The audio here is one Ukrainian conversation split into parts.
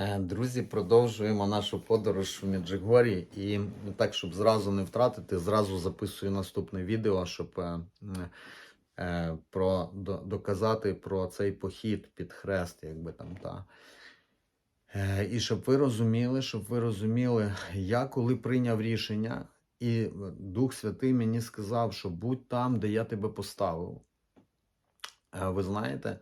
Е, Друзі, продовжуємо нашу подорож в Меджигорі. І так, щоб зразу не втратити, зразу записую наступне відео, щоб е, е, про, доказати про цей похід під хрест, якби там та. І щоб ви розуміли, щоб ви розуміли, я коли прийняв рішення, і Дух Святий мені сказав, що будь там, де я тебе поставив. Ви знаєте,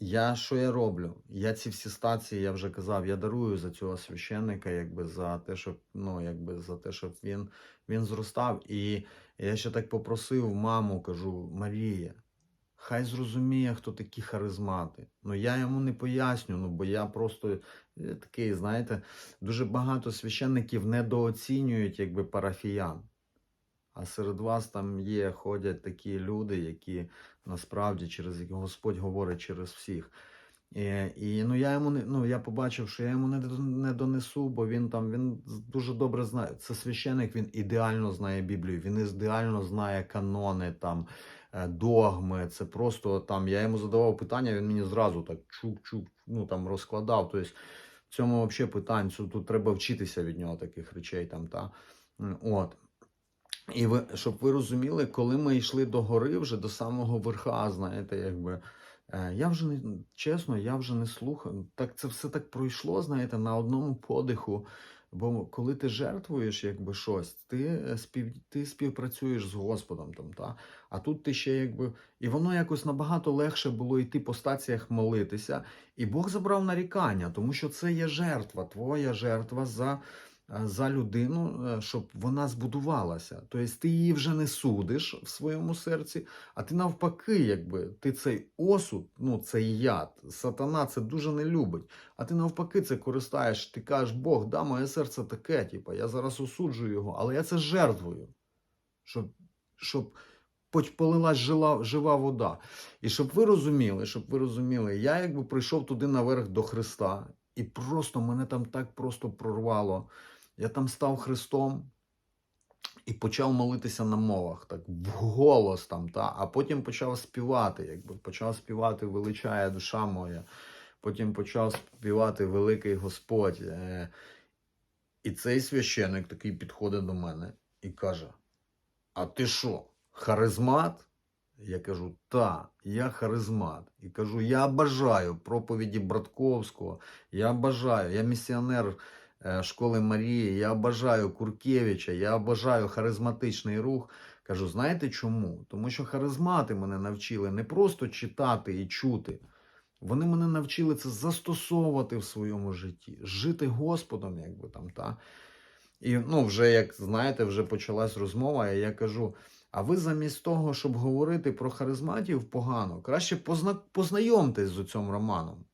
я що я роблю? Я ці всі стації, я вже казав, я дарую за цього священника, якби за те, щоб ну, якби за те, щоб він, він зростав. І я ще так попросив маму, кажу, Марія, хай зрозуміє, хто такі харизмати. Ну я йому не поясню, ну бо я просто е, такий, знаєте, дуже багато священників недооцінюють якби парафіян. А серед вас там є, ходять такі люди, які насправді через які Господь говорить через всіх. І, і ну я йому не ну я побачив, що я йому не, не донесу, бо він там він дуже добре знає. Це священик, він ідеально знає Біблію, він ідеально знає канони, там е, догми. Це просто там. Я йому задавав питання, він мені зразу так чук-чук, ну там розкладав. Тобто в цьому взагалі питань тут треба вчитися від нього таких речей. Там та от. І ви, щоб ви розуміли, коли ми йшли до гори, вже до самого верха, знаєте, якби. е, Я вже не чесно, я вже не слухав. Так це все так пройшло, знаєте, на одному подиху. Бо коли ти жертвуєш якби щось, ти е, спів, ти співпрацюєш з Господом там, та? а тут ти ще якби. І воно якось набагато легше було йти по стаціях молитися. І Бог забрав нарікання, тому що це є жертва, твоя жертва за за людину, е, щоб вона збудувалася. Тобто ти її вже не судиш в своєму серці, а ти навпаки, якби ти цей осуд, ну цей яд, сатана це дуже не любить. А ти навпаки це користаєш. Ти кажеш, Бог, да, моє серце таке, типу, я зараз осуджую його, але я це жертвую, щоб, щоб полилась жила, жива вода. І щоб ви розуміли, щоб ви розуміли, я якби прийшов туди наверх до Христа, і просто мене там так просто прорвало. Я там став Христом і почав молитися на мовах, так вголос там, та, а потім почав співати, якби почав співати величає душа моя, потім почав співати Великий Господь. Е, І цей священик такий підходить до мене і каже: А ти що, харизмат? Я кажу, та, я харизмат. І кажу, я бажаю проповіді Братковського, я бажаю, я місіонер школи Марії, я бажаю Куркевича, я бажаю харизматичний рух. Кажу, знаєте чому? Тому що харизмати мене навчили не просто читати і чути. Вони мене навчили це застосовувати в своєму житті, жити Господом, якби там, та. І ну, вже як знаєте, вже почалась розмова, і я кажу: а ви замість того, щоб говорити про харизматів погано, краще позна... познайомтесь з цим Романом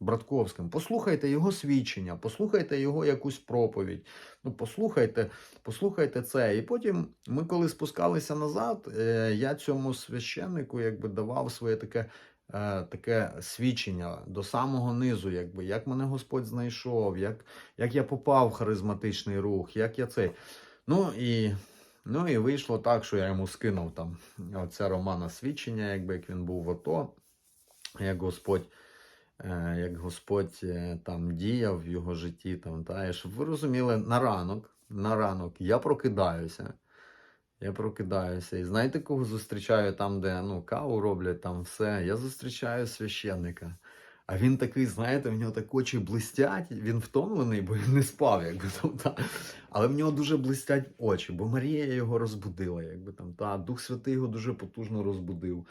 Братковським, послухайте його свідчення, послухайте його якусь проповідь. Ну, послухайте, послухайте це. І потім ми, коли спускалися назад, е, я цьому священнику якби давав своє таке. е, Таке свідчення до самого низу, якби як мене Господь знайшов, як, як я попав в харизматичний рух, як я цей. Ну і, ну і вийшло так, що я йому скинув там оце Романа свідчення, якби як він був в АТО, як Господь, як Господь е, там діяв в його житті. Там, та, і щоб ви розуміли, на ранок, на ранок я прокидаюся. Я прокидаюся. І знаєте, кого зустрічаю там, де ну, каву роблять, там все. Я зустрічаю священника. А він такий, знаєте, в нього так очі блистять, він втомлений, бо він не спав, якби там. Та. Але в нього дуже блистять очі, бо Марія його розбудила, якби там. Та. Дух Святий його дуже потужно розбудив.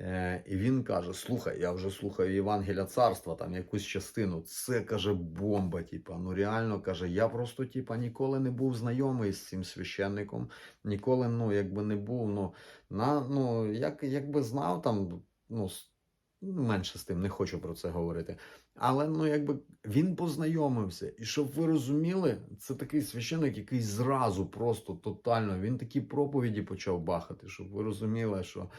Е, і він каже: Слухай, я вже слухаю Євангелія царства, там якусь частину. Це каже бомба. Типа, ну реально каже, я просто типа ніколи не був знайомий з цим священником, ніколи, ну, якби не був. Ну, на, ну як, якби знав там, ну, менше з тим, не хочу про це говорити. Але ну, якби він познайомився. І щоб ви розуміли, це такий священник, який зразу просто тотально він такі проповіді почав бахати, щоб ви розуміли, що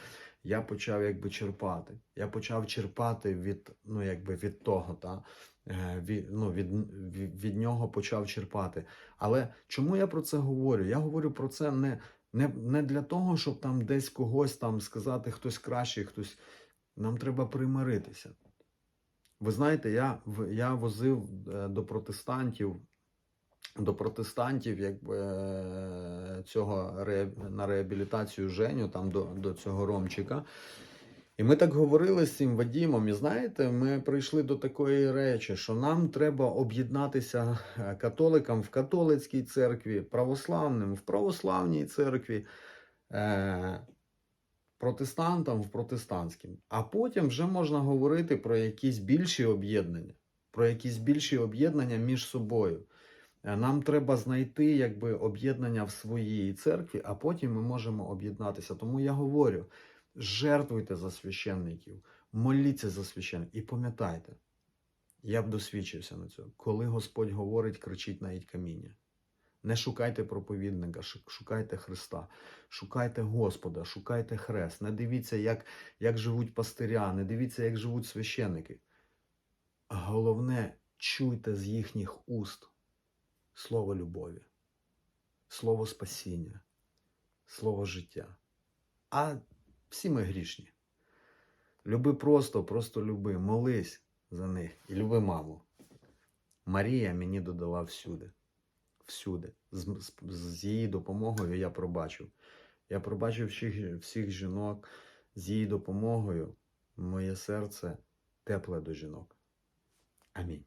я почав якби черпати. Я почав черпати від, ну, якби від того, та, е, від, ну, від, від, від нього почав черпати. Але чому я про це говорю? Я говорю про це не, не, не для того, щоб там десь когось там сказати, хтось кращий, хтось. Нам треба примиритися. Ви знаєте, я, я возив е, до протестантів, до протестантів, якби е, цього на реабілітацію Женю, там до, до цього Ромчика. І ми так говорили з цим Вадімом, і знаєте, ми прийшли до такої речі, що нам треба об'єднатися е, католикам в католицькій церкві, православним в православній церкві, е, протестантам в протестантській. А потім вже можна говорити про якісь більші об'єднання, про якісь більші об'єднання між собою. Нам треба знайти якби об'єднання в своїй церкві, а потім ми можемо об'єднатися. Тому я говорю: жертвуйте за священників, моліться за священників. І пам'ятайте, я б досвідчився на цьому. Коли Господь говорить, кричіть навіть каміння. Не шукайте проповідника, шукайте Христа, шукайте Господа, шукайте хрест. Не дивіться, як, як живуть пастиря, не дивіться, як живуть священники. Головне, чуйте з їхніх уст слово любові, слово спасіння, слово життя. А всі ми грішні. Люби просто, просто люби, молись за них і люби маму. Марія мені додала всюди. Всюди. З, з, з її допомогою я пробачив. Я пробачив всіх, всіх жінок. З її допомогою моє серце тепле до жінок. Амінь.